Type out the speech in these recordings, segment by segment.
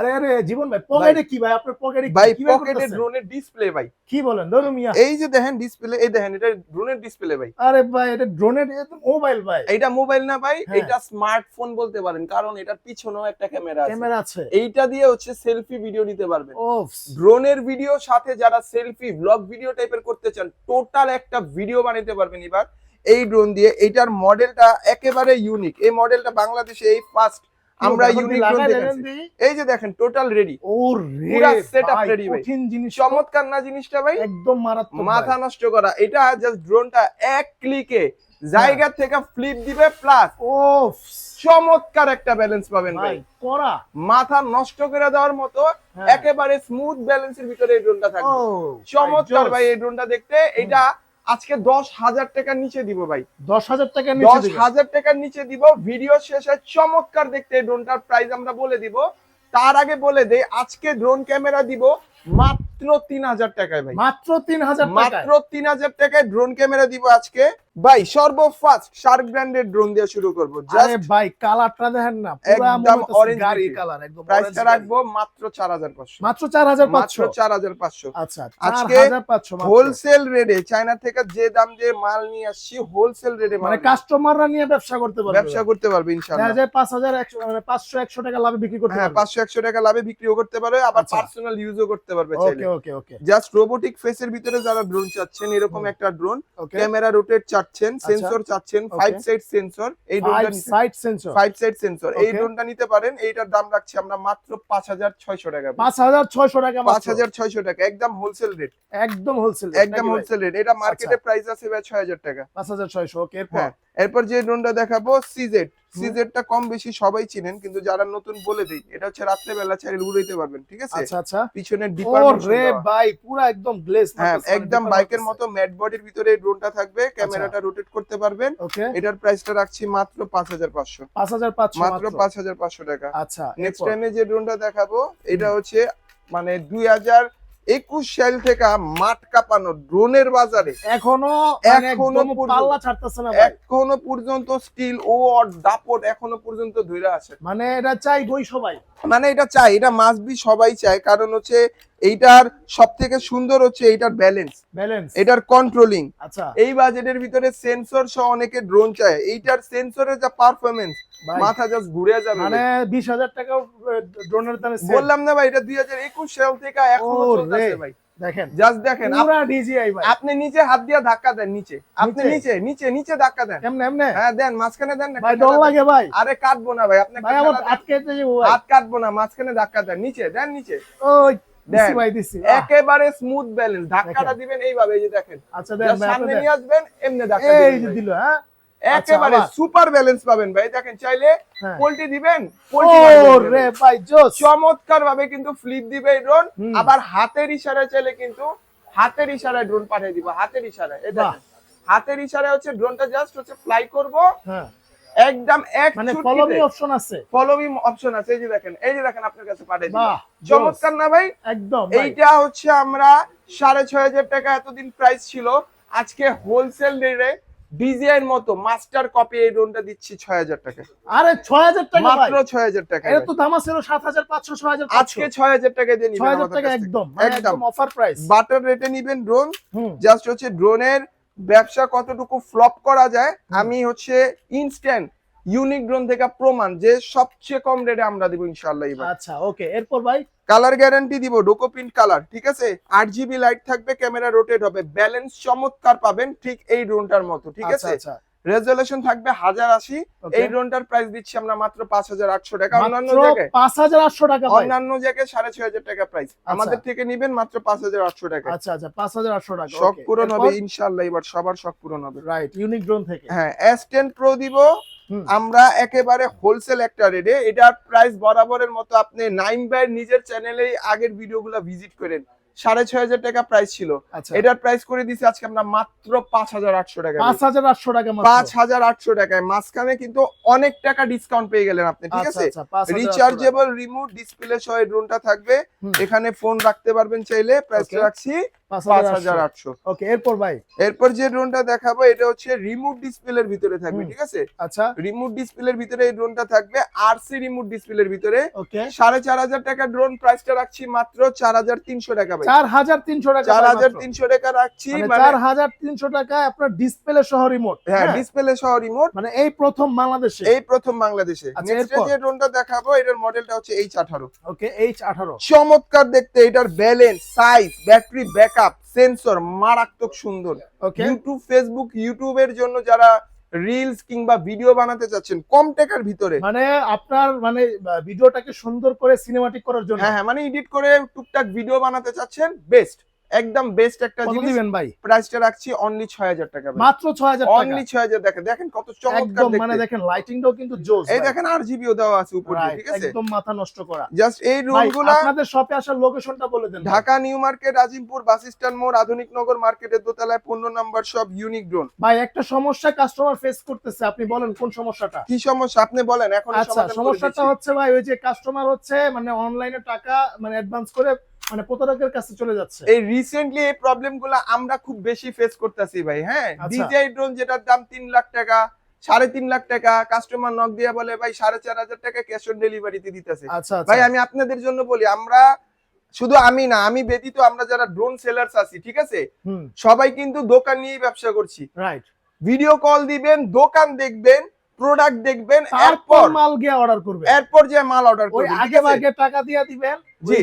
আরে আরে জীবন ভাই পকেটে কি ভাই? আপনার পকেটে ভাই পকেটে ড্রোনের ডিসপ্লে ভাই। কি বলেন ধরুন মিয়া। এই যে দেখেন ডিসপ্লে এই দেখেন এটা ড্রোনের ডিসপ্লে ভাই। আরে ভাই এটা ড্রোনের মোবাইল ভাই। এইটা মোবাইল না ভাই। এটা স্মার্টফোন বলতে পারেন কারণ এটার পিছনেও একটা ক্যামেরা আছে। ক্যামেরা আছে। এইটা দিয়ে হচ্ছে সেলফি ভিডিও নিতে পারবেন। ড্রোনের ভিডিও সাথে যারা সেলফি ব্লগ ভিডিও টাইপের করতে চান টোটাল একটা ভিডিও বানাতে পারবেন এবার। এই ড্রোন দিয়ে এইটার মডেলটা একেবারে ইউনিক এই মডেলটা বাংলাদেশে এই ফার্স্ট আমরা এই যে দেখেন টোটাল রেডি ও পুরা রে setup ভাই। জিনিস চমৎকার না জিনিসটা ভাই? একদম মারাত্মক মাথা নষ্ট করা। এটা জাস্ট ড্রোনটা এক ক্লিকে জায়গা থেকে ফ্লিপ দিবে প্লাস ওফ। চমৎকার একটা ব্যালেন্স পাবেন ভাই করা। মাথা নষ্ট করে দেওয়ার মতো হ্যাঁ। একেবারে স্মুথ ব্যালেন্সের ভিতরে এই ড্রোনটা ও থাকবে চমৎকার ভাই এই ড্রোনটা দেখতে। এটা আজকে দশ হাজার টাকার নিচে দিব ভাই। দশ হাজার টাকার নিচে দশ হাজার টাকার নিচে দিব। ভিডিও শেষে চমৎকার দেখতে এই ড্রোনটার প্রাইস আমরা বলে দিব। তার আগে বলে দেই আজকে ড্রোন ক্যামেরা দিব মাত্র তিন হাজার টাকায় ভাই। মাত্র তিন হাজার মাত্র তিন হাজার টাকায় ড্রোন ক্যামেরা দিব আজকে। ভাই সর্বফার্স্ট শার্ক ব্র্যান্ডের ড্রোন দিয়ে শুরু করব। আরে ভাই কালারটা দেখেন না পুরা একদম হচ্ছে গাড়ি কালার একদম প্রাইসটা রাখব মাত্র চার হাজার পাঁচশো। গাড়ি। মাত্র চার হাজার মাত্র পাঁচশো চার হাজার পাঁচশো। আচ্ছা আজকে চার হাজার পাঁচশো মাত্র। হোলসেল রেটে চায়না থেকে যে দাম দিয়ে মাল নিয়ে আসছি হোলসেল রেটে মানে কাস্টমাররা নিয়ে ব্যবসা করতে পারবে। ব্যবসা করতে পারবে দেখা ইনশাআল্লাহ যায় পাঁচ হাজার একশো মানে পাঁচশো একশো টাকা লাভে বিক্রি করতে হ্যাঁ পারবে। পাঁচশো একশো টাকা লাভে বিক্রিও করতে পারবে আবার আচ্ছা। পার্সোনাল ইউজও করতে পারবে ওকে চাইলে। ওকে ওকে জাস্ট রোবোটিক ফেসের ভিতরে যারা ড্রোন চাচ্ছেন এরকম একটা ড্রোন ক্যামেরা রোটেট চাচ্ছেন আচ্ছা। সেন্সর চাচ্ছেন ফাইভ সাইড সেন্সর এই ড্রোনটা side sensor five side sensor এই ড্রোনটা নিতে পারেন এইটার দাম রাখছি আমরা মাত্র পাঁচ হাজার ছয়শো টাকা পাঁচ হাজার ছয়শো টাকা পাঁচ মাত্র। হাজার ছয়শো টাকা একদম হোলসেল রেট একদম হোলসেল একদম হোলসেল রেট এটা মার্কেটে প্রাইস আছে ভাই ছয় হাজার টাকা। পাঁচ হাজার ছয়শো ওকে এরপর এরপর যে ড্রোনটা দেখাবো সিজেড সিজেডটা কম বেশি সবাই চিনেন কিন্তু যারা নতুন বলে দিই এটা হচ্ছে রাত্রে বেলা চাইলে উড়াইতে পারবেন ঠিক আছে? আচ্ছা আচ্ছা। পিছনে ও ডিপার রে ভাই পুরা একদম গ্লেজ হ্যাঁ একদম বাইকের মতো ম্যাট বডির ভিতরে এই ড্রোনটা থাকবে ক্যামেরাটা রোটেট করতে পারবেন। এটার প্রাইসটা রাখছি মাত্র পাঁচ হাজার পাঁচশো। পাঁচ হাজার পাঁচশো মাত্র পাঁচ হাজার পাঁচশো টাকা। আচ্ছা নেক্সট টাইমে যে ড্রোনটা দেখাবো এটা হচ্ছে মানে দুই হাজার একুশ সাল থেকে মাঠ কাঁপানো ড্রোনের বাজারে এখনও এখনও এখনও পাল্লা ছাড়তেছে না এখনও পর্যন্ত স্টিল ও দাপট এখনও পর্যন্ত ধরে আছে। মানে এটা চাই বই সবাই। মানে এটা চাই এটা মাস্ট বি সবাই চায়। কারণ হচ্ছে এইটার সব থেকে সুন্দর হচ্ছে এইটার ব্যালেন্স ব্যালেন্স এটার কন্ট্রোলিং আচ্ছা। এই বাজেটের ভিতরে সেন্সর সহ অনেকে ড্রোন চায়। এইটার সেন্সরের যা পারফরমেন্স মাথা জাস্ট ঘুরে যাবে মানে ভাই। বিশ হাজার টাকা ড্রোনের দামে বললাম না ভাই এটা দুই হাজার একুশ সাল থেকে এখনও চলছে ভাই। দেখেন। জাস্ট দেখেন পুরা ডিজিআই ভাই। আপনি নিচে হাত দিয়ে ধাক্কা দেন নিচে। আপনি নিচে? নিচে নিচে ধাক্কা দেন। এমনে এমনে? হ্যাঁ দেন মাঝখানে দেন না ভাই একটা লাগে ভাই। আরে কাটবো না ভাই আপনি ভাই আমার ধাক্কা দেন। যাব ভাই। হাত কাটবো না মাঝখানে ধাক্কা দেন নিচে দেন নিচে। ওই দিছি ভাই দিছি। একেবারে স্মুথ ব্যালেন্স ধাক্কাটা দিবেন এইভাবে এই যে দেখেন। আচ্ছা দেন সামনে নিয়ে আসবেন এমনি ধাক্কা এই যে দিল হ্যাঁ? একেবারে আচ্ছা, সুপার ব্যালেন্স পাবেন ভাই। দেখেন চাইলে হ্যাঁ। পোল্টি দিবেন? রে ভাই। চমৎকার ভাবে কিন্তু ফ্লিপ দিবে ড্রোন আবার হাতের ইশারায় চাইলে কিন্তু হাতের ইশারায় ড্রোন পাঠিয়ে দিব। হাতের ইশারায়। দেখেন হাতের ইশারায় হচ্ছে ড্রোনটা জাস্ট হচ্ছে ফ্লাই করব। হ্যাঁ। একদম এক মানে ফলো অপশন আছে। ফলো মি অপশন আছে। এই যে দেখেন এই যে দেখেন আপনার কাছে পাঠিয়ে দিব চমৎকার না ভাই? একদম। এইটা হচ্ছে আমরা সাড়ে ছয় হাজার টাকা এতদিন প্রাইস ছিল। আজকে হোলসেল রেটে ডিজিআই এর মতো মাস্টার কপি এই ড্রোনটা দিচ্ছি ছয় হাজার টাকা। আরে ছয় হাজার টাকা মাত্র ছয় হাজার টাকা এটা তো দাম ছিল সাত হাজার পাঁচশো ছয় হাজার আজকে ছয় হাজার টাকা দিয়ে ছয় হাজার টাকা মানে একদম। একদম অফার প্রাইস বাটার রেটে নিবেন ড্রোন জাস্ট হচ্ছে ড্রোনের ব্যবসা কতটুকু ফ্লপ করা যায় আমি হচ্ছে ইনস্ট্যান্ট ইউনিক ড্রোন থেকে প্রমাণ যে সবচেয়ে কম রেটে আমরা দিব ইনশাআল্লাহ এবার। আচ্ছা ওকে এরপর ভাই? কালার গ্যারান্টি দিব ডোকো প্রিন্ট কালার ঠিক আছে? আট জিবি লাইট থাকবে ক্যামেরা রোটেট হবে ব্যালেন্স চমৎকার পাবেন ঠিক এই ড্রোনটার মতো ঠিক আচ্ছা আছে? আচ্ছা। রেজলিউশন থাকবে হাজার আশি. এই ড্রোনটার প্রাইস দিচ্ছি আমরা মাত্র পাঁচ হাজার আটশো টাকা অন্যান্য জায়গায় পাঁচ হাজার আটশো টাকা অন্যান্য জায়গায় সাড়ে ছয় হাজার টাকা প্রাইস আমাদের থেকে নিবেন মাত্র পাঁচ হাজার আটশো টাকা। আচ্ছা আচ্ছা পাঁচ হাজার আটশো টাকা শখ পূরণ হবে ইনশাল্লাহ এবার সবার শখ পূরণ হবে। রাইট ইউনিক ড্রোন থেকে। হ্যাঁ এস টেন প্রো দিব। আমরা একেবারে হোলসেল একটা রেটে এটার প্রাইস বরাবরের মতো আপনি নাইম ভাইয়ের নিজের চ্যানেলে আগের ভিডিওগুলো ভিজিট করেন। সাড়ে ছয় হাজার টাকা প্রাইস ছিল। আচ্ছা। এটার প্রাইস করে দিছি আজকে আমরা মাত্র পাঁচ হাজার আটশো টাকা পাঁচ হাজার আটশো টাকা পাঁচ হাজার আটশো টাকায়। মাঝখানে কিন্তু অনেক টাকা ডিসকাউন্ট পেয়ে গেলেন আপনি ঠিক আচ্ছা, আছে? 5,800 টাকা। রিচার্জেবল রিমোট ডিসপ্লে সহ ড্রোনটা থাকবে। এখানে ফোন রাখতে পারবেন চাইলে। প্রাইসটা রাখছি। পাঁচ পাঁচ হাজার হাজার আটশো। আটশো। ওকে এরপর ভাই? এরপর যে ড্রোনটা দেখাবো এটা হচ্ছে রিমোট ডিসপ্লের ভিতরে থাকবে ঠিক আছে? আচ্ছা। রিমোট ডিসপ্লের ভিতরে এই ড্রোনটা থাকবে আরসি রিমোট ডিসপ্লের ভিতরে। ওকে। সাড়ে চার হাজার টাকা ড্রোন প্রাইসটা রাখছি মাত্র চার হাজার তিনশো টাকা ভাই। চার হাজার তিনশো টাকা চার ভাই হাজার মাত্র। তিনশো টাকা রাখছি মানে মানে আপনার ডিসপ্লে সহ রিমোট হ্যাঁ ডিসপ্লে সহ রিমোট মানে এই প্রথম বাংলাদেশে। এই প্রথম বাংলাদেশে। আচ্ছা, নেক্সট যে ড্রোনটা দেখাবো এটার মডেলটা হচ্ছে এইচ আঠারো। ওকে এইচ আঠারো। চমৎকার দেখতে এটার balance size battery backup sensor মারাত্মক সুন্দর। ওকে ইউটিউব ফেসবুক ইউটিউবের জন্য যারা রিলস কিংবা ভিডিও বানাতে চাচ্ছেন কম টাকার ভিতরে। মানে আপনার মানে ভিডিওটাকে সুন্দর করে সিনেমাটিক করার জন্য। হ্যাঁ হ্যাঁ মানে এডিট করে টুকটাক ভিডিও বানাতে চাচ্ছেন বেস্ট একদম বেস্ট একটা জিনিস। দিবেন ভাই? প্রাইসটা রাখছি অনলি ছয় হাজার টাকা মাত্র ছয় হাজার টাকা? অনলি ছয় হাজার দেখেন দেখেন কত চমৎকার একদম মানে দেখেন লাইটিংটাও কিন্তু জোস এই দেখেন আর জিবিও দেওয়া আছে উপরে ঠিক আছে? একদম মাথা নষ্ট করা। জাস্ট এই রুমগুলা আপনাদের শপে আসার লোকেশনটা বলে দেন Dhaka new market Azimpur bus stand মোড় আধুনিক নগর মার্কেটের দোতলায় পনেরো নাম্বার সব ইউনিক ড্রোন ভাই একটা সমস্যা কাস্টমার ফেস করতেছে। আপনি বলেন কোন সমস্যাটা? কি সমস্যা? আপনি বলেন এখন আচ্ছা সমস্যাটা হচ্ছে ভাই ওই যে কাস্টমার হচ্ছে মানে অনলাইনে টাকা মানে অ্যাডভান্স করে মানে প্রতারকের কাছে চলে যাচ্ছে। এই রিসেন্টলি এই প্রবলেমগুলা আমরা খুব বেশি ফেস করতেছি ভাই হ্যাঁ? আচ্ছা। ড্রোন যেটার দাম তিন লাখ টাকা সাড়ে তিন লাখ টাকা কাস্টমার নক দিয়ে বলে ভাই সাড়ে চার হাজার টাকা ক্যাশ অন ডেলিভারিতে দিতেছে। আচ্ছা আচ্ছা। ভাই আমি আপনাদের জন্য বলি আমরা শুধু আমি না আমি ব্যতীত আমরা যারা ড্রোন সেলার্স আছি ঠিক আছে? সবাই কিন্তু দোকান নিয়েই ব্যবসা করছি। রাইট ভিডিও কল দিবেন দোকান দেখবেন প্রোডাক্ট দেখবেন এরপর মাল গিয়ে অর্ডার করবে এরপর যে মাল অর্ডার করবেন আগে ভাগে টাকা দিয়ে দিবেন।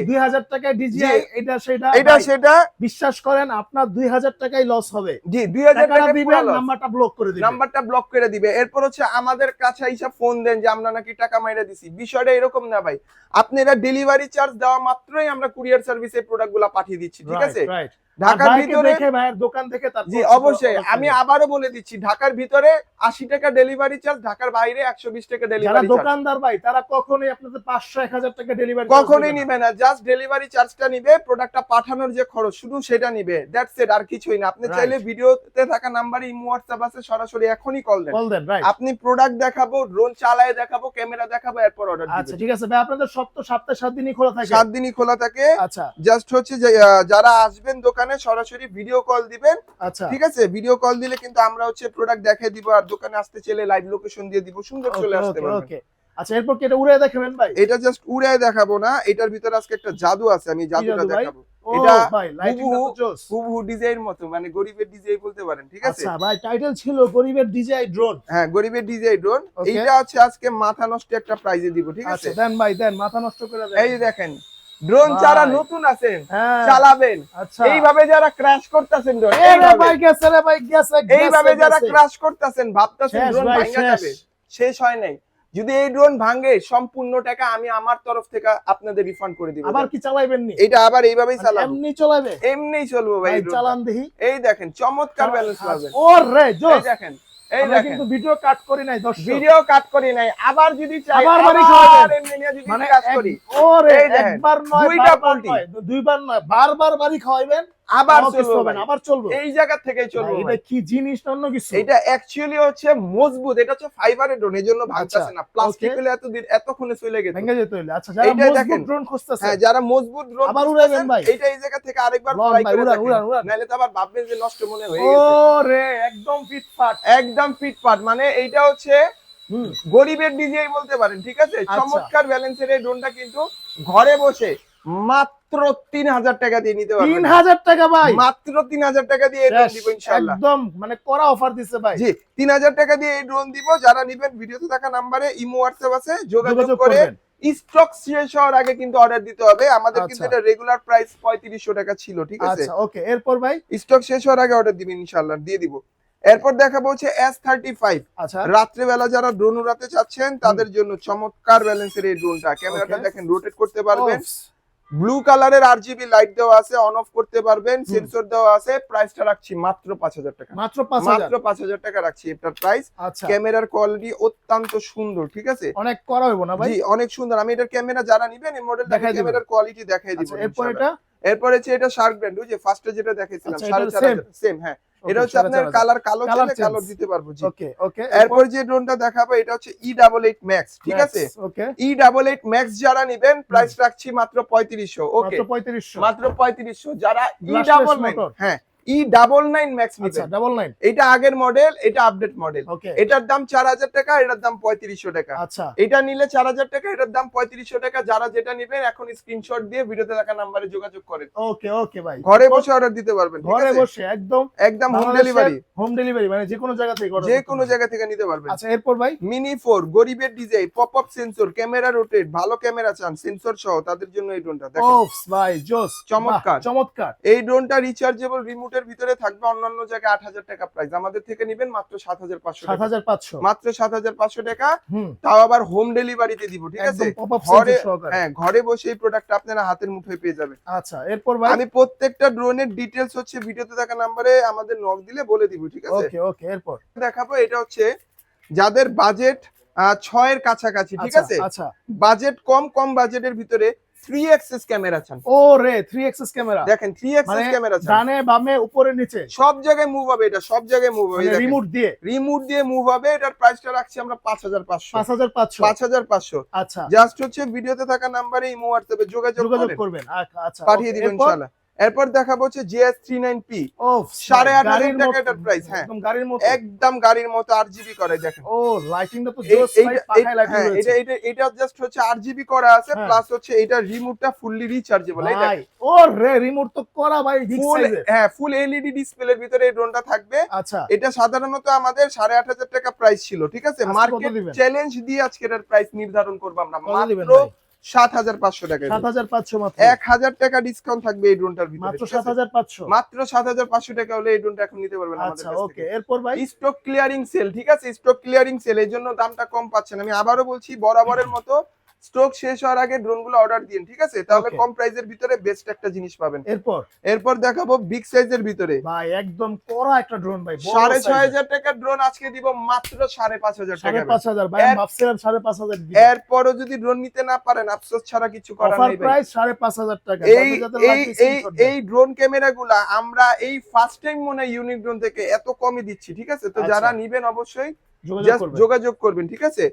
দুই হাজার টাকায় ডিজিআই এটা সেটা এটা সেটা। বিশ্বাস করেন আপনার দুই হাজার টাকাই লস হবে। জি দুই হাজার টাকা দিবেন নাম্বারটা ব্লক করে নাম্বারটা ব্লক করে দিবে। এরপর হচ্ছে আমাদের কাছে হিসাব ফোন দেন যে আমরা নাকি টাকা মাইরা দিছি। বিষয়টা এরকম না ভাই। আপনি এটা ডেলিভারি চার্জ দেওয়া মাত্রই আমরা কুরিয়ার সার্ভিসে প্রোডাক্টগুলা পাঠিয়ে দিচ্ছি ঠিক আছে? রাইট ঢাকার ভিতরে ভাইয়ের দোকান থেকে জি অবশ্যই। আমি আবারও বলে দিচ্ছি ঢাকার ভিতরে আশি টাকা ডেলিভারি চার্জ ঢাকার বাইরে একশো বিশ টাকা ডেলিভারি দোকানদার ভাই তারা কখনোই আপনাদের পাঁচশো এক হাজার টাকা ডেলিভারি কখনোই নিবে না জাস্ট ডেলিভারি চার্জটা নিবে প্রোডাক্টটা পাঠানোর যে খরচ শুধু সেটা নিবে। দ্যাটস ইট আর কিছুই না। আপনি. চাইলে ভিডিওতে থাকা নাম্বারে ইমো হোয়াটসঅ্যাপ আছে সরাসরি এখনই কল দেন। আপনি প্রোডাক্ট দেখাবো ড্রোন চালায় দেখাবো ক্যামেরা দেখাবো এরপর অর্ডার আচ্ছা ঠিক আছে। ভাই আপনাদের সব তো সপ্তাহে সাত দিনই খোলা থাকে? সাত দিনই খোলা থাকে। আচ্ছা। জাস্ট হচ্ছে যারা আসবেন দোকানে সরাসরি ভিডিও কল দিবেন। আচ্ছা। ঠিক আছে? ভিডিও কল দিলে কিন্তু আমরা হচ্ছে প্রোডাক্ট দেখাই দিব আর দোকানে আসতে চাইলে লাইভ লোকেশন দিয়ে দিব। সুন্দর চলে আসতে পারবেন। ওকে আচ্ছা এরপর কি এটা উড়ে দেখাবেন ভাই? এটা জাস্ট উড়ে দেখাবো না। এটার ভিতরে আজকে একটা জাদু আছে আমি জাদুটা দেখাবো। এটা ভাই লাইটিং তো হুবহু- জোস। হুবহু ডিজাইন মতো মানে গরিবের ডিজাইন বলতে পারেন ঠিক আছে? আচ্ছা ভাই টাইটেল ছিল গরিবের ডিজাই ড্রোন হ্যাঁ গরিবের ডিজাইন ড্রোন এইটা হচ্ছে আজকে মাথা নষ্ট একটা প্রাইজে দিব ঠিক আছে? আচ্ছা দেন ভাই দেন মাথা নষ্ট করে দেন। এই দেখেন ড্রোন। যারা নতুন আছেন হ্যাঁ। চালাবেন। আচ্ছা। এইভাবে যারা ক্র্যাশ করতেছেন ড্রোন এইভাবে। যারা ক্র্যাশ করতেছেন ভাবতেছেন শেষ ড্রোন ভাঙা যাবে শেষ হয় নাই। যদি এই ড্রোন ভাঙে সম্পূর্ণ টাকা আমি আমার তরফ থেকে আপনাদের রিফান্ড করে দিব। আবার কি চালাইবেন নি? এটা আবার এইভাবেই মানে চালাবো। এমনি চালাবে এমনিই চলবো ভাই। চালান দেখি। এই দেখেন চমৎকার ব্যালেন্স পাবেন। ও রে এই জোস দেখেন কিন্তু ভিডিও কাট করি নাই ভিডিও কাট করি নাই। আবার যদি চাই আবার মানে এই একবার নয় দুইটা নয় দুইবার নয় বারবার বাড়ি খাওয়াইবেন আবার চলবো আবার চলবো। এই জায়গা থেকেই চলবো এটা কি জিনিস অন্য কিছু? এটা অ্যাকচুয়ালি হচ্ছে মজবুত এটা হচ্ছে ফাইবারের ড্রোন এই জন্য ভাঙতেছে আচ্ছা, না। প্লাস্টিক. হলে এতদিন এতক্ষণে চলে গেছে। ভেঙে যেতে হইলে। আচ্ছা যারা মজবুত। ড্রোন খুঁজতেছে হ্যাঁ যারা মজবুত ড্রোন আবার উড়াবেন ভাই। এইটা এই জায়গা থেকে আরেকবার ফ্লাই করে উড়ান, উড়ান, উড়ান। নাহলে তো আবার ভাববেন যে নষ্ট মনে হয়ে গেছে। রে একদম ফিটফাট। একদম ফিটফাট। মানে এইটা হচ্ছে গরিবের ডিজাই বলতে পারেন ঠিক আছে? আচ্ছা। চমৎকার ব্যালেন্সের এই ড্রোনটা কিন্তু ঘরে বসে মাত্র তিন হাজার টাকা দিয়ে নিতে তিন হাজার টাকা ভাই। মাত্র তিন হাজার টাকা দিয়ে এই ড্রোন দিব ইনশাল্লাহ একদম মানে করা অফার দিছে ভাই। জি তিন হাজার টাকা দিয়ে এই ড্রোন দিব। যারা নিবেন ভিডিওতে থাকা নাম্বারে ইমো হোয়াটসঅ্যাপ আছে যোগাযোগ করে স্টক শেষ হওয়ার আগে কিন্তু অর্ডার দিতে হবে। আমাদের কিন্তু আচ্ছা। এটা রেগুলার প্রাইস পঁয়ত্রিশশো টাকা ছিল ঠিক আছে? আচ্ছা ওকে এরপর ভাই? স্টক শেষ হওয়ার আগে অর্ডার দিবেন দিয়ে দিব। এরপর দেখাবো হচ্ছে এস থার্টি ফাইভ আচ্ছা। রাত্রেবেলা যারা ড্রোন উড়াতে চাচ্ছেন তাদের জন্য চমৎকার ব্যালেন্সের এই ড্রোনটা ক্যামেরাটা. দেখেন রোটেট করতে পারবেন। ব্লু কালারের আর জিবি লাইট দেওয়া আছে অন অফ করতে পারবেন সেন্সর দেওয়া আছে প্রাইসটা রাখছি মাত্র পাঁচ হাজার টাকা। মাত্র মাত্র পাঁচ হাজার টাকা রাখছি এটার প্রাইস আচ্ছা। ক্যামেরার কোয়ালিটি অত্যন্ত সুন্দর ঠিক আছে? অনেক করা হইব না ভাই? জি অনেক সুন্দর। আমি এটার ক্যামেরা যারা নিবেন এই মডেলটা দেখাই। ক্যামেরার কোয়ালিটি দেখাই দিব আচ্ছা এরপর এটা? এরপর হচ্ছে এটা শার্ক ব্র্যান্ড ওই যে ফার্স্টে যেটা দেখাইছিলাম আচ্ছা, সাড়ে এটার চার same? হাজার। সেম হ্যাঁ। এটা হচ্ছে আপনার কালার কালো চাইলে কালো দিতে পারব জি। ওকে ওকে এরপর যে ড্রোনটা দেখাবো এটা হচ্ছে ই ডাবল এইট ম্যাক্স ঠিক আছে? Okay E double eight max যারা নিবেন প্রাইস রাখছি মাত্র পঁয়ত্রিশশো ওকে মাত্র 3500 মাত্র পঁয়ত্রিশশো যারা E Glassless double nine motor। হ্যাঁ ই ডাবল নাইন ম্যাক্স নিবেন ডাবল নাইন এটা আগের মডেল এটা আপডেট মডেল এটার দাম চার হাজার টাকা এটার দাম পঁয়ত্রিশশো টাকা। আচ্ছা। এটা নিলে চার হাজার টাকা এটার দাম পঁয়ত্রিশশো টাকা। যারা যেটা নিবেন এখন স্ক্রিনশট দিয়ে ভিডিওতে থাকা নাম্বারে যোগাযোগ করেন। ওকে ওকে ভাই ঘরে বসে অর্ডার দিতে পারবেন ঘরে বসে একদম একদম হোম ডেলিভারি হোম ডেলিভারি মানে যে কোনো জায়গা থেকে যে কোনো জায়গা থেকে নিতে পারবেন। আচ্ছা এরপর ভাই? মিনি ফোর গরিবের design pop up sensor camera rotate ভালো ক্যামেরা চান সেন্সর সহ তাদের জন্য এই ড্রোনটা দেখেন। ভাই জোস চমৎকার। চমৎকার। এই ড্রোনটা রিচার্জেবল রিমোটের ভিতরে থাকবে অন্যান্য জায়গায় আট হাজার টাকা প্রাইস আমাদের থেকে নিবেন মাত্র সাত হাজার পাঁচশো সাত হাজার পাঁচশো? মাত্র সাত হাজার পাঁচশো টাকা। তাও আবার হোম ডেলিভারিতে দিব ঠিক আছে? ঘরে হ্যাঁ ঘরে বসে এই প্রোডাক্ট আপনারা হাতের মুঠোয় পেয়ে যাবেন। আচ্ছা এরপর আমি প্রত্যেকটা ড্রোনের ডিটেলস হচ্ছে ভিডিওতে থাকা নাম্বারে আমাদের নক দিলে বলে দিব ঠিক আছে? ওকে ওকে এরপর? দেখাবো এটা হচ্ছে যাদের বাজেট ছয়ের কাছাকাছি ঠিক আচ্ছা, আছে? আচ্ছা। বাজেট কম কম বাজেটের ভিতরে ক্যামেরা চান। ও রে ক্যামেরা। দেখেন মানে ক্যামেরা চান। ডানে বামে উপরে নিচে। সব জায়গায় মুভ হবে এটা সব জায়গায় মুভ হবে। মানে রিমোট দিয়ে। রিমোট দিয়ে মুভ হবে এটার প্রাইসটা রাখছি আমরা পাঁচ হাজার পাঁচশো। পাঁচ হাজার পাঁচশো। পাঁচ হাজার পাঁচশো। আচ্ছা। জাস্ট হচ্ছে ভিডিওতে থাকা নাম্বারে ইমো হোয়াটসঅ্যাপে যোগাযোগ যোগাযোগ করবেন। আচ্ছা পাঠিয়ে দিবেন? ইনশাআল্লাহ। এরপর দেখাবো হচ্ছে জিএস থ্রি নাইন পি সাড়ে আট হাজার টাকা এটার price, হ্যাঁ। একদম গাড়ির মতো। একদম গাড়ির মতো আট জিবি করে দেখেন। ও লাইটিংটা তো হ্যাঁ, এটা এটা এটা জাস্ট হচ্ছে আট জিবি করা আছে হ্যাঁ। প্লাস হচ্ছে এটা রিমোটটা ফুললি রিচার্জেবল এই ভাই ও রে রিমোট তো করা ভাই ফুল হ্যাঁ ফুল এলইডি ডিসপ্লের ভিতরে এই ড্রোনটা থাকবে। আচ্ছা। এটা সাধারণত আমাদের সাড়ে আট হাজার টাকা প্রাইস ছিল ঠিক আছে? মার্কেট চ্যালেঞ্জ দিয়ে আজকে এটার প্রাইস নির্ধারণ করব আমরা। মাত্র? সাত হাজার পাঁচশো টাকা সাত হাজার পাঁচশো মাত্র। এক হাজার টাকা ডিসকাউন্ট থাকবে এই ড্রোনটার ভিতরে মাত্র সাত হাজার পাঁচশো। মাত্র সাত হাজার পাঁচশো টাকা হলে এই ড্রোনটা এখন নিতে পারবেন আচ্ছা ওকে। এরপর ভাই? স্টক ক্লিয়ারিং সেল ঠিক আছে? স্টক ক্লিয়ারিং সেল এই জন্য দামটা কম পাচ্ছেন। আমি আবারও বলছি বরাবরের মতো স্টক শেষ হওয়ার আগে ড্রোনগুলো অর্ডার দিন ঠিক আছে? তাহলে. কম প্রাইসের ভিতরে বেস্ট একটা জিনিস পাবেন। এরপর? এরপর দেখাবো বিগ সাইজের ভিতরে। ভাই একদম করা একটা ড্রোন ভাই বড় সাড়ে ছয় হাজার টাকার ড্রোন আজকে দিব মাত্র সাড়ে পাঁচ হাজার সাড়ে টাকা পাঁচ হাজার ভাই আমি এর- ভাবছিলাম সাড়ে পাঁচ হাজার এরপরও যদি ড্রোন নিতে না পারেন আফসোস ছাড়া কিছু করার নেই ভাই। প্রাইস সাড়ে পাঁচ হাজার টাকা। এই এই এই ড্রোন ক্যামেরা গুলা আমরা এই ফার্স্ট টাইম মনে ইউনিক ড্রোন থেকে এত কমে দিচ্ছি ঠিক আছে? তো আচ্ছা। যারা নিবেন অবশ্যই যোগাযোগ করবেন। ঠিক আছে?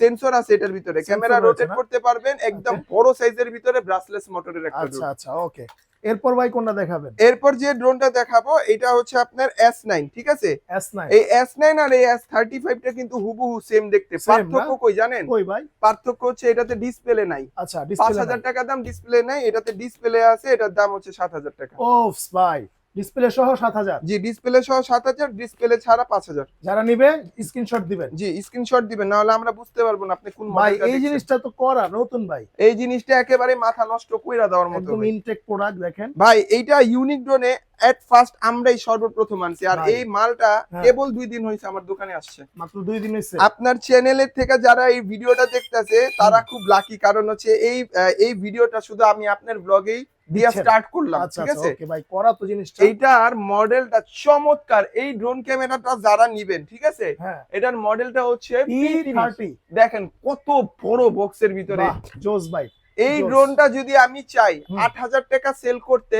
সেন্সর আছে এটার ভিতরে ক্যামেরা রোটেট করতে পারবেন একদম বড় সাইজের ভিতরে ব্রাসলেস মোটরের একটা আচ্ছা আচ্ছা ওকে এরপর ভাই কোনটা দেখাবেন? এরপর যে ড্রোনটা দেখাবো এটা হচ্ছে আপনার এস নাইন ঠিক আছে? এস নাইন এই এস নাইন আর এই এস থার্টি ফাইভটা কিন্তু হুবহু সেম দেখতে। পার্থক্য? কই জানেন? কই ভাই? পার্থক্য হচ্ছে এটাতে ডিসপ্লে নাই। আচ্ছা পাঁচ ডিসপ্লে হাজার টাকা দাম ডিসপ্লে নাই এটাতে ডিসপ্লে আছে এটার দাম হচ্ছে সাত হাজার টাকা। ওফস ভাই। ডিসপ্লে সহ সাত হাজার। জি ডিসপ্লে সহ সাত হাজার ডিসপ্লে ছাড়া পাঁচ হাজার। যারা নিবে স্ক্রিনশট দিবেন। জি স্ক্রিনশট দিবেন নাহলে আমরা বুঝতে পারব না আপনি কোন ভাই এই জিনিসটা তো করা নতুন ভাই। এই জিনিসটা একেবারে মাথা নষ্ট কইরা দেওয়ার মতো একদম। ইনটেক প্রোডাক্ট দেখেন। ভাই এইটা ইউনিক ড্রোনে এট ফার্স্ট আমরাই সর্বপ্রথম আনছি। আর এই মালটা হ্যাঁ। কেবল দুই দিন হয়েছে আমার দোকানে আসছে। মাত্র দুই দিন হয়েছে আপনার চ্যানেলের থেকে যারা এই ভিডিওটা দেখতেছে তারা খুব লাকি কারণ হচ্ছে এই এই ভিডিওটা শুধু আমি আপনার ব্লগেই দিয়ে স্টার্ট করলাম আচ্ছা ঠিক আচ্ছা আছে? ওকে ভাই করা তো জিনিসটা। এইটার মডেলটা চমৎকার। এই ড্রোন ক্যামেরাটা যারা নিবেন ঠিক আছে? হ্যাঁ। এটার মডেলটা হচ্ছে ই P30 দেখেন কত বড় বক্সের ভিতরে। জোস ভাই এই ড্রোনটা যদি আমি চাই। আট হাজার টাকা সেল করতে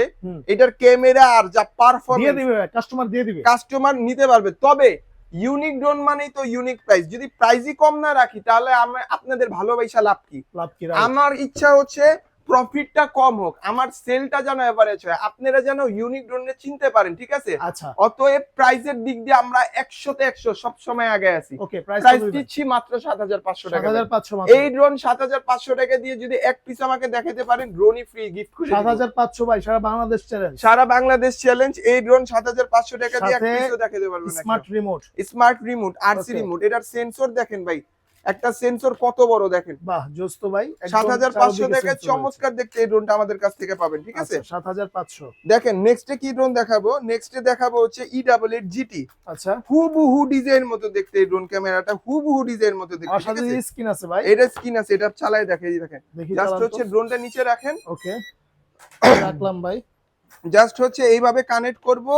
এটার ক্যামেরা আর যা দিয়ে পারফরমেন্স দিবে কাস্টমার দিয়ে দিবে। কাস্টমার নিতে পারবে। তবে ইউনিক ড্রোন মানেই তো ইউনিক প্রাইস যদি প্রাইসই কম না রাখি তাহলে আমি আপনাদের ভালোবাসা লাভ কি? লাভ কি আমার ইচ্ছা হচ্ছে প্রফিটটা কম হোক আমার সেলটা যেন এভারেজ হয় আপনারা যেন ইউনিক ড্রোনে চিনতে পারেন ঠিক আছে? আচ্ছা। অতএব প্রাইসের দিক দিয়ে আমরা একশোতে একশো সবসময় আগে আছি। প্রাইস দিচ্ছি মাত্র সাত হাজার পাঁচশো টাকা। এই ড্রোন সাত হাজার পাঁচশো টাকা দিয়ে যদি এক পিস আমাকে দেখাতে পারেন ড্রোনই ফ্রি গিফট করে সাত হাজার পাঁচশো ভাই সারা বাংলাদেশ চ্যালেঞ্জ সারা বাংলাদেশ চ্যালেঞ্জ এই ড্রোন সাত হাজার পাঁচশো টাকা দিয়ে এক পিসও দেখাতে পারবেন smart remote smart remote RC. Remote এটার সেন্সর দেখেন ভাই। একটা সেন্সর কত বড় দেখেন? বাহ জোস তো ভাই সাত হাজার পাঁচশো টাকায় চমৎকার দেখতে এই ড্রোনটা আমাদের কাছ থেকে পাবেন ঠিক আছে? সাত হাজার পাঁচশো। দেখেন নেক্সটে কি ড্রোন দেখাবো? নেক্সটে দেখাবো হচ্ছে ই ডাবল এইট জিটি আচ্ছা। হুবহু ডিজাইন মতো দেখতে এই ড্রোন ক্যামেরাটা হুবহু ডিজাইন মতো দেখতে আর সাথে স্কিন আছে ভাই। এটা স্ক্রিন আছে এটা চালায় দেখে দেখেন জাস্ট হচ্ছে ড্রোনটা নিচে রাখেন। ওকে রাখলাম ভাই। জাস্ট হচ্ছে এইভাবে কানেক্ট করব।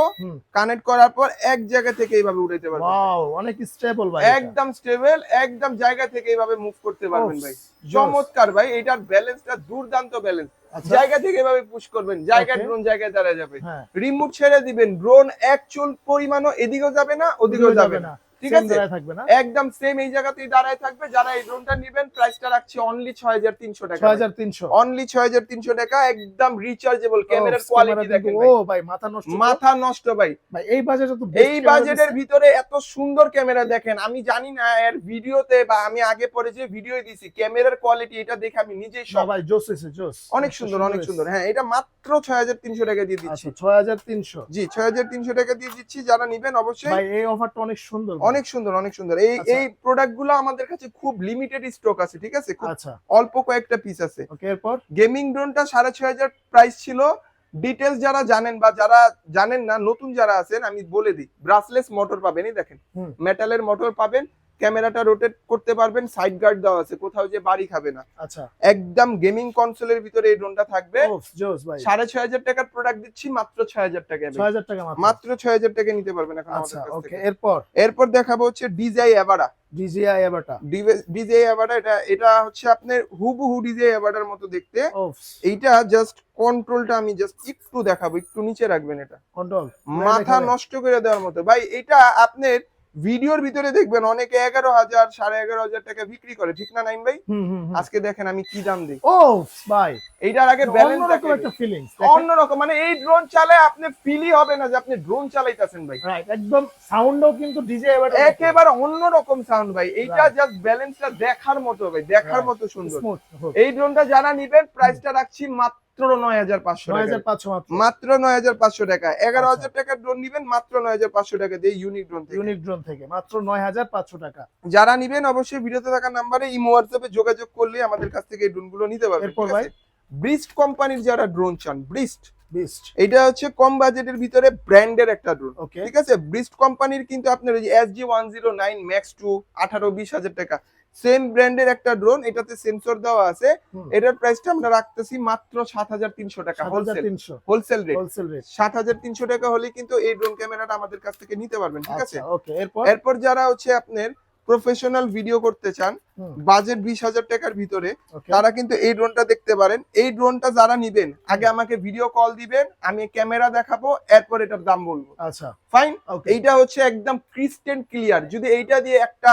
কানেক্ট করার পর এক জায়গা থেকে এইভাবে উড়াইতে পারবেন। ওয়াও অনেক স্টেবল ভাই একদম স্টেবল একদম জায়গা থেকে এইভাবে মুভ করতে পারবেন ভাই। চমৎকার ভাই এটার ব্যালেন্সটা দুর্দান্ত ব্যালেন্স আচ্ছা। জায়গা থেকে এভাবে পুশ করবেন জায়গা. ড্রোন জায়গায় দাঁড়ায় যাবে। হ্যাঁ। রিমোট ছেড়ে দিবেন ড্রোন এক চুল পরিমাণও এদিকেও যাবে না ওদিকেও যাবে না। ঠিক আছে থাকবে না? একদম সেম এই জায়গাতেই দাঁড়ায় থাকবে। যারা এই ড্রোনটা নেবেন প্রাইসটা রাখছি অনলি ছয় হাজার তিনশো টাকা। ছয় হাজার তিনশো। অনলি ছয় হাজার তিনশো টাকা একদম রিচার্জেবল ক্যামেরার কোয়ালিটি দেখেন ও ভাই। মাথা নষ্ট মাথা নষ্ট ভাই। ভাই এই বাজেটে তো এই বাজেটের ভিতরে এত সুন্দর ক্যামেরা দেখেন। আমি জানি না এর ভিডিওতে বা আমি আগে পরে যে ভিডিও দিছি ক্যামেরার কোয়ালিটি এটা দেখে আমি নিজেই সব ভাই জোস এসে জোস। অনেক সুন্দর অনেক সুন্দর। হ্যাঁ এটা মাত্র ছয় হাজার তিনশো টাকা দিয়ে দিচ্ছি। আচ্ছা হাজার তিনশো। জি ছয় হাজার তিনশো টাকা দিয়ে দিচ্ছি। যারা নিবেন অবশ্যই। ভাই এই অফারটা অনেক সুন্দর। অনেক সুন্দর অনেক সুন্দর। এই আচ্ছা। এই প্রোডাক্টগুলো আমাদের কাছে খুব লিমিটেড স্টক আছে ঠিক আছে? খুব আচ্ছা। অল্প কয়েকটা পিস আছে। ওকে এরপর? গেমিং ড্রোনটা সাড়ে ছয় হাজার প্রাইস ছিল। ডিটেলস যারা জানেন বা যারা জানেন না নতুন যারা আছেন আমি বলে দিই। ব্রাসলেস মোটর পাবেন এই দেখেন মেটালের মোটর পাবেন। ক্যামেরাটা রোটেট করতে পারবেন সাইড গার্ড দেওয়া আছে কোথাও যে বাড়ি খাবে না। আচ্ছা। একদম গেমিং কনসোলের ভিতরে এই ড্রোনটা থাকবে। জোস ভাই। সাড়ে ছয় হাজার টাকার প্রোডাক্ট দিচ্ছি মাত্র ছয় হাজার টাকা মাত্র। মাত্র ছয় হাজার টাকা নিতে পারবেন এখন আচ্ছা আমাদের কাছ ওকে থেকে। এরপর? এরপর দেখাবো হচ্ছে ডিজাই এভারা ডিজিআই এবারটা ডিজাই এভারা এটা এটা হচ্ছে আপনার হুবহু ডিজাই এভারার মতো দেখতে। এইটা জাস্ট কন্ট্রোলটা আমি জাস্ট একটু দেখাবো একটু নিচে রাখবেন এটা। কন্ট্রোল মাথা নষ্ট করে দেওয়ার মতো। ভাই এটা আপনার ভিডিওর ভিতরে দেখবেন অনেকে এগারো হাজার সাড়ে এগারো হাজার টাকা বিক্রি করে ঠিক না নাইম ভাই। আজকে দেখেন আমি কি দাম দিই। ওফ ভাই এইটার আগে ব্যালেন্স অন্যরকম একটা ফিলিংস অন্যরকম মানে এই ড্রোন চালায় আপনি ফিলই হবে না যে আপনি ড্রোন চালাইতেছেন ভাই। একদম সাউন্ডও কিন্তু ডিজে এবারটা একেবারে অন্যরকম সাউন্ড ভাই। এইটা. জাস্ট ব্যালেন্সটা দেখার মতো ভাই দেখার মতো সুন্দর। এই ড্রোনটা যারা নিবেন প্রাইসটা রাখছি মাত্র নয় পাঁচশো নয় টাকা হাজার পাঁচশো মাত্র। নয় হাজার পাঁচশো টাকা। এগারো আচ্ছা। হাজার টাকার ড্রোন নিবেন মাত্র নয় হাজার পাঁচশো টাকা দিয়ে ইউনিক ড্রোন থেকে। ইউনিক ড্রোন থেকে মাত্র নয় হাজার পাঁচশো টাকা। যারা নিবেন অবশ্যই ভিডিওতে থাকা নাম্বারে ইমো হোয়াটসঅ্যাপে যোগাযোগ করলে আমাদের কাছ থেকে এই ড্রোনগুলো নিতে পারবেন এরপর ভাই? ব্রিস্ট কোম্পানির যারা ড্রোন চান ব্রিস্ট বিস্ট এটা হচ্ছে কম বাজেটের ভিতরে ব্র্যান্ডের একটা ড্রোন ঠিক আছে? ব্রিস্ট কোম্পানির কিন্তু আপনার ওই S G one zero nine max two আঠারো বিশ হাজার টাকা। সেম ব্র্যান্ডের একটা ড্রোন এটাতে সেন্সর দেওয়া আছে। এটার প্রাইসটা আমরা রাখতেছি মাত্র সাত হাজার তিনশো টাকা হোলসেল হোলসেল রেট সাত হাজার তিনশো টাকা হলে কিন্তু এই ড্রোন ক্যামেরাটা আমাদের কাছ থেকে নিতে পারবেন ঠিক আছে? আচ্ছা এরপর? এরপর যারা হচ্ছে আপনার প্রফেশনাল ভিডিও করতে চান বাজেট বিশ হাজার টাকার ভিতরে তারা কিন্তু এই ড্রোনটা দেখতে পারেন। এই ড্রোনটা যারা নিবেন আগে আমাকে ভিডিও কল দিবেন আমি ক্যামেরা দেখাবো এরপর এটার দাম বলব। আচ্ছা। ফাইন এইটা হচ্ছে একদম ক্রিস্টেন ক্লিয়ার যদি এইটা দিয়ে একটা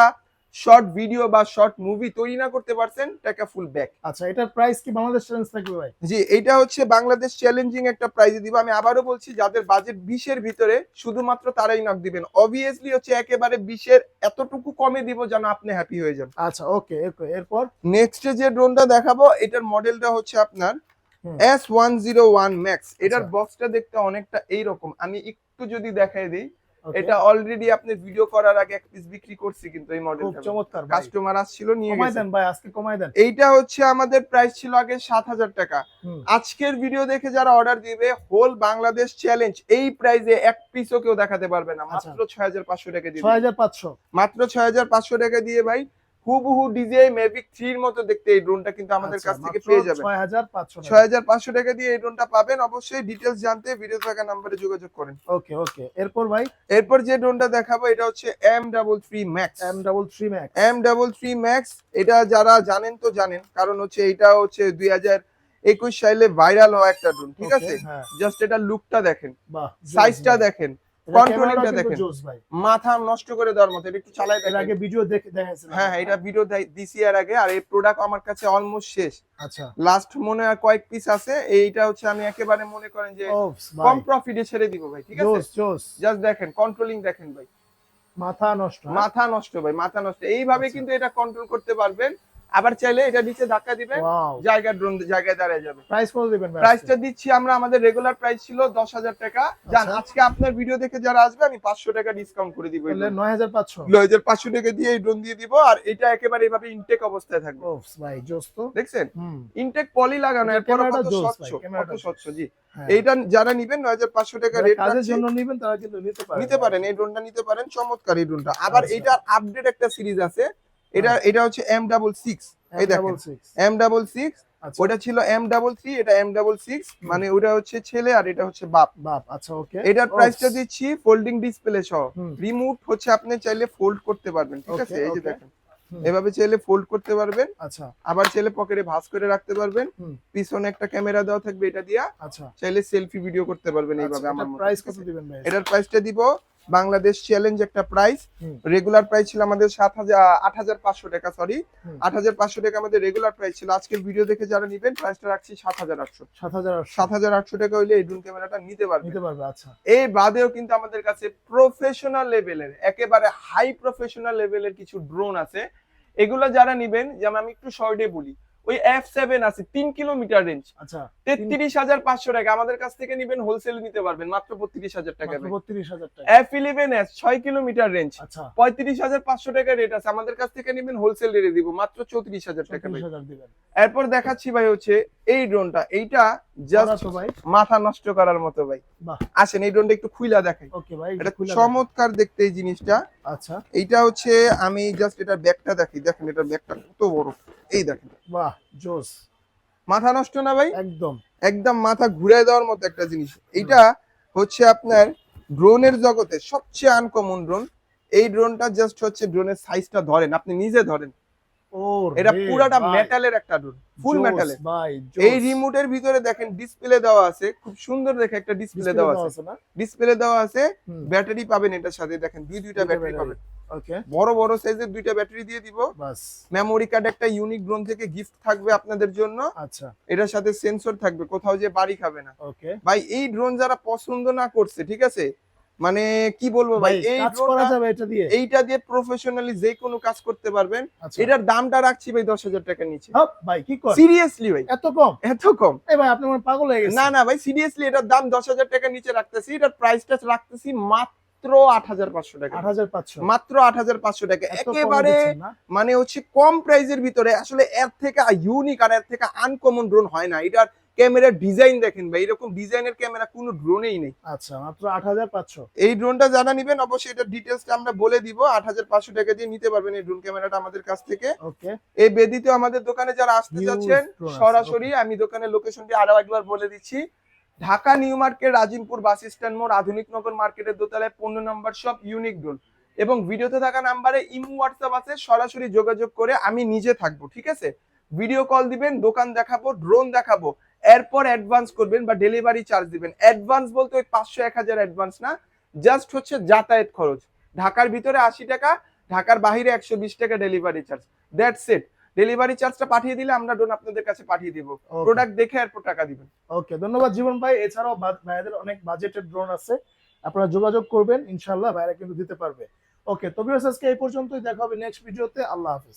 শর্ট ভিডিও বা শর্ট মুভি তৈরি না করতে পারছেন টাকা ফুল ব্যাক আচ্ছা এটার প্রাইস কি বাংলাদেশ চ্যালেঞ্জ থাকবে ভাই? জি এইটা হচ্ছে বাংলাদেশ চ্যালেঞ্জিং একটা প্রাইজে দিব। আমি আবারও বলছি যাদের বাজেট বিশের ভিতরে শুধুমাত্র তারাই নক দিবেন। অবভিয়াসলি হচ্ছে একেবারে বিশের এতটুকু কমে দিব যেন আপনি হ্যাপি হয়ে যান। আচ্ছা ওকে ওকে এরপর? নেক্সট যে ড্রোনটা দেখাবো এটার মডেলটা হচ্ছে আপনার হুম। S one zero one max এটার আচ্ছা। বক্সটা দেখতে অনেকটা এইরকম। আমি একটু যদি দেখাই দিই। এটা অলরেডি আপনি ভিডিও করার আগে এক পিস বিক্রি করছি কিন্তু এই খুব মডেলটা চমৎকার কাস্টমার আসছিল নিয়ে কমাই দেন ভাই আজকে কমাই দেন। এইটা হচ্ছে আমাদের প্রাইস ছিল আগে সাত হাজার টাকা। আজকের ভিডিও দেখে যারা অর্ডার দিবে হোল বাংলাদেশ চ্যালেঞ্জ এই প্রাইজে এক পিসও কেউ দেখাতে পারবে না। আচ্ছা। মাত্র ছয় হাজার পাঁচশো টাকা দিয়ে। ছয় হাজার পাঁচশো। মাত্র ছয় হাজার পাঁচশো টাকা দিয়ে ভাই হুবহু ডিজিআই মেভিক থ্রির মতো দেখতে এই ড্রোনটা কিন্তু আমাদের আচ্ছা, কাছ থেকে পেয়ে যাবেন। ছয় হাজার পাঁচশো ছয় হাজার পাঁচশো টাকা দিয়ে এই ড্রোনটা পাবেন। অবশ্যই ডিটেলস জানতে ভিডিও থাকা নাম্বারে যোগাযোগ করেন। ওকে ওকে এরপর ভাই? এরপর যে ড্রোনটা দেখাবো এটা হচ্ছে M double three max M double three max M double three max এটা যারা জানেন তো জানেন। কারণ হচ্ছে এটা হচ্ছে দুই হাজার একুশ সালে ভাইরাল হওয়া একটা ড্রোন ঠিক আছে? হ্যাঁ। জাস্ট এটা লুকটা দেখেন। সাইজটা দেখেন। Controlling-টা দেখেন। মাথা নষ্ট করে দেওয়ার মতো এটা একটু চালাই দেখেন। আগে ভিডিও দেখে দেখাইছিলাম। হ্যাঁ হ্যাঁ, এটা ভিডিও দিছি এর আগে আর এই প্রোডাক্ট আমার কাছে অলমোস্ট শেষ। আচ্ছা। লাস্ট মনে হয় কয়েক পিস আছে এইটা হচ্ছে আমি একেবারে মনে করেন যে কম প্রফিটে ছেড়ে দিব ভাই ঠিক আছে? জোস জোস। জাস্ট দেখেন কন্ট্রোলিং দেখেন ভাই। মাথা নষ্ট হ্যাঁ? মাথা নষ্ট ভাই মাথা নষ্ট। এইভাবে আচ্ছা। কিন্তু এটা কন্ট্রোল করতে পারবেন। আবার চাইলে এটা নিচে ধাক্কা ওয়াও জায়গা ড্রোন জায়গায় দাঁড়িয়ে যাবে। প্রাইস কত দিবেন প্রাইসটা দিচ্ছি আমরা আমাদের রেগুলার প্রাইস ছিল দশ হাজার টাকা। জান আচ্ছা। আজকে আপনার ভিডিও দেখে যারা আসবে আমি পাঁচশো টাকা ডিসকাউন্ট করে দিব তাহলে নয় হাজার পাঁচশো। নয় হাজার পাঁচশো টাকা দিয়ে এই ড্রোন দিয়ে দিব আর এটা একেবারে এভাবে ইনটেক অবস্থায় থাকবে। ভাই তো। দেখছেন? ইনটেক পলি লাগানো এরপর কত স্বচ্ছ কত স্বচ্ছ জি। হ্যাঁ। এইটা যারা নিবেন নয় হাজার পাঁচশো টাকা রেট কাজের জন্য নিবেন তারা কিন্তু নিতে পারে নিতে পারেন এই ড্রোনটা নিতে পারেন চমৎকার এই ড্রোনটা আবার আচ্ছা। এটার আপডেট একটা সিরিজ আছে এটা এটা হচ্ছে এম ডাবল সিক্স এই দেখেন। এম ডাবল সিক্স আচ্ছা। ওটা ছিল এম ডাবল থ্রি এটা এম ডাবল সিক্স মানে ওটা হচ্ছে ছেলে আর এটা হচ্ছে বাপ। বাপ আচ্ছা ওকে। এটার প্রাইসটা দিচ্ছি ফোল্ডিং ডিসপ্লে সহ। রিমোট হচ্ছে আপনি চাইলে ফোল্ড করতে পারবেন ঠিক আছে? এই যে দেখেন। এভাবে চাইলে ফোল্ড করতে পারবেন। আচ্ছা। আবার চাইলে পকেটে ভাঁজ করে রাখতে পারবেন। পিছনে একটা ক্যামেরা দেওয়া থাকবে এটা দিয়া। আচ্ছা। চাইলে সেলফি ভিডিও করতে পারবেন এইভাবে আমার প্রাইস কত দিবেন ভাই? এটার প্রাইসটা দিব বাংলাদেশ চ্যালেঞ্জ একটা প্রাইস রেগুলার প্রাইস ছিল আমাদের সাত হাজার আট হাজার পাঁচশো টাকা সরি আট হাজার পাঁচশো টাকা আমাদের রেগুলার প্রাইস ছিল। আজকের ভিডিও দেখে যারা নিবেন প্রাইসটা রাখছি সাত হাজার আটশো। সাত হাজার সাত হাজার আটশো টাকা হইলে এই ড্রোন ক্যামেরাটা নিতে পারবেন নিতে পারবে আচ্ছা। এই বাদেও কিন্তু আমাদের কাছে প্রফেশনাল লেভেলের একেবারে হাই প্রফেশনাল লেভেলের কিছু ড্রোন আছে। এগুলো যারা নিবেন যেমন আমি একটু শর্টে বলি। ওই এফ সেভেন আছে তিন কিলোমিটার রেঞ্জ আচ্ছা তেত্রিশ হাজার পাঁচশো টাকা। আমাদের কাছ থেকে নিবেন হোলসেল নিতে পারবেন মাত্র বত্রিশ হাজার টাকা বত্রিশ হাজার টাকা। এফ ইলেভেন এস ছয় কিলোমিটার রেঞ্জ আচ্ছা। পঁয়ত্রিশ হাজার পাঁচশো টাকা রেট আছে। আমাদের কাছ থেকে নিবেন হোলসেল রেটে দিব মাত্র চৌত্রিশ হাজার টাকা এরপর দেখাচ্ছি ভাই হচ্ছে এই ড্রোনটা এইটা জাস্ট মাথা নষ্ট করার মতো ভাই। বাহ। আসেন এই ড্রোনটা একটু খুইলা দেখাই। ওকে ভাই এটা চমৎকার দেখতে এই জিনিসটা। আচ্ছা। এইটা হচ্ছে আমি জাস্ট এটা ব্যাগটা দেখি দেখেন এটা ব্যাগটা কত বড়। এই দেখেন। বাহ জোস। মাথা নষ্ট না ভাই? একদম। একদম মাথা ঘুরে দেওয়ার মতো একটা জিনিস। এইটা হচ্ছে আপনার ড্রোনের জগতে সবচেয়ে আনকমন ড্রোন এই ড্রোনটা জাস্ট হচ্ছে ড্রোনের সাইজটা ধরেন। আপনি নিজে ধরেন। এটা পুরাটা মেটালের একটা ড্রোন ফুল মেটালের এই রিমোটের ভিতরে দেখেন ডিসপ্লে দেওয়া আছে খুব সুন্দর দেখে একটা ডিসপ্লে দেওয়া আছে। ডিসপ্লে দেওয়া আছে ব্যাটারি পাবেন এটার সাথে দেখেন দুই দুইটা ব্যাটারি পাবেন। বড় বড় সাইজের দুইটা ব্যাটারি দিয়ে দিব। মেমোরি কার্ড একটা ইউনিক ড্রোন থেকে গিফট থাকবে আপনাদের জন্য। আচ্ছা। এটার সাথে সেন্সর থাকবে কোথাও যে বাড়ি খাবে না। ভাই এই ড্রোন যারা পছন্দ না করছে ঠিক আছে? মানে কি বলব ভাই এই করা যাবে এটা দিয়ে। এইটা দিয়ে প্রফেশনালি যে কোনো কাজ করতে পারবেন। আচ্ছা। এটার দামটা রাখছি ভাই দশ হাজার টাকার নিচে। ভাই কি কর? সিরিয়াসলি ভাই। এত কম? এত কম। এই ভাই আপনি আমার পাগল হয়ে গেছেন। না না ভাই সিরিয়াসলি এটার দাম দশ হাজার টাকার নিচে রাখতেছি। এটার প্রাইসটা রাখতেছি মাত্র আট হাজার পাঁচশো টাকা। আট হাজার পাঁচশো। মাত্র আট হাজার পাঁচশো টাকা। একেবারে মানে হচ্ছে কম প্রাইজের ভিতরে। আসলে এর থেকে ইউনিক আর এর থেকে আনকমন ড্রোন হয় না। এটার ক্যামেরার ডিজাইন দেখেন ভাই এরকম ডিজাইনের ক্যামেরা কোনো ড্রোনেই নেই। আচ্ছা মাত্র আট হাজার পাঁচশো। এই ড্রোনটা যারা নিবেন অবশ্যই এটার ডিটেলসটা আমরা বলে দিব। আট হাজার পাঁচশো টাকা দিয়ে নিতে পারবেন এই ড্রোন ক্যামেরাটা আমাদের কাছ থেকে। ওকে। এই বেদিতে আমাদের দোকানে যারা আসতে যাচ্ছেন সরাসরি আমি দোকানের লোকেশনটি আরও একবার বলে দিচ্ছি। Dhaka new market Azimpur bus stand মোড় আধুনিক নগর মার্কেটের দোতলায় পনেরো নম্বর সব ইউনিক ড্রোন এবং ভিডিওতে থাকা নাম্বারে ইমো হোয়াটসঅ্যাপ আছে সরাসরি যোগাযোগ করে আমি নিজে থাকব ঠিক আছে? ভিডিও কল দিবেন দোকান দেখাবো ড্রোন দেখাবো। এরপর অ্যাডভান্স করবেন বা ডেলিভারি চার্জ দিবেন। অ্যাডভান্স বলতে ওই পাঁচশো এক হাজার অ্যাডভান্স না জাস্ট হচ্ছে যাতায়াত খরচ। ঢাকার ভিতরে আশি টাকা ঢাকার বাহিরে একশো বিশ টাকা delivery charge that's it delivery চার্জটা পাঠিয়ে দিলে আমরা ড্রোন আপনাদের কাছে পাঠিয়ে দিব. প্রোডাক্ট দেখে এরপর টাকা দিবেন। ওকে ধন্যবাদ জীবন ভাই। এছাড়াও ভাইদের অনেক বাজেটের ড্রোন আছে। আপনারা যোগাযোগ করবেন ইনশাল্লাহ ভাইরা কিন্তু দিতে পারবে। ওকে তো ভিউয়ার্স আজকে এই পর্যন্তই। দেখা হবে নেক্সট ভিডিওতে আল্লাহ হাফিজ।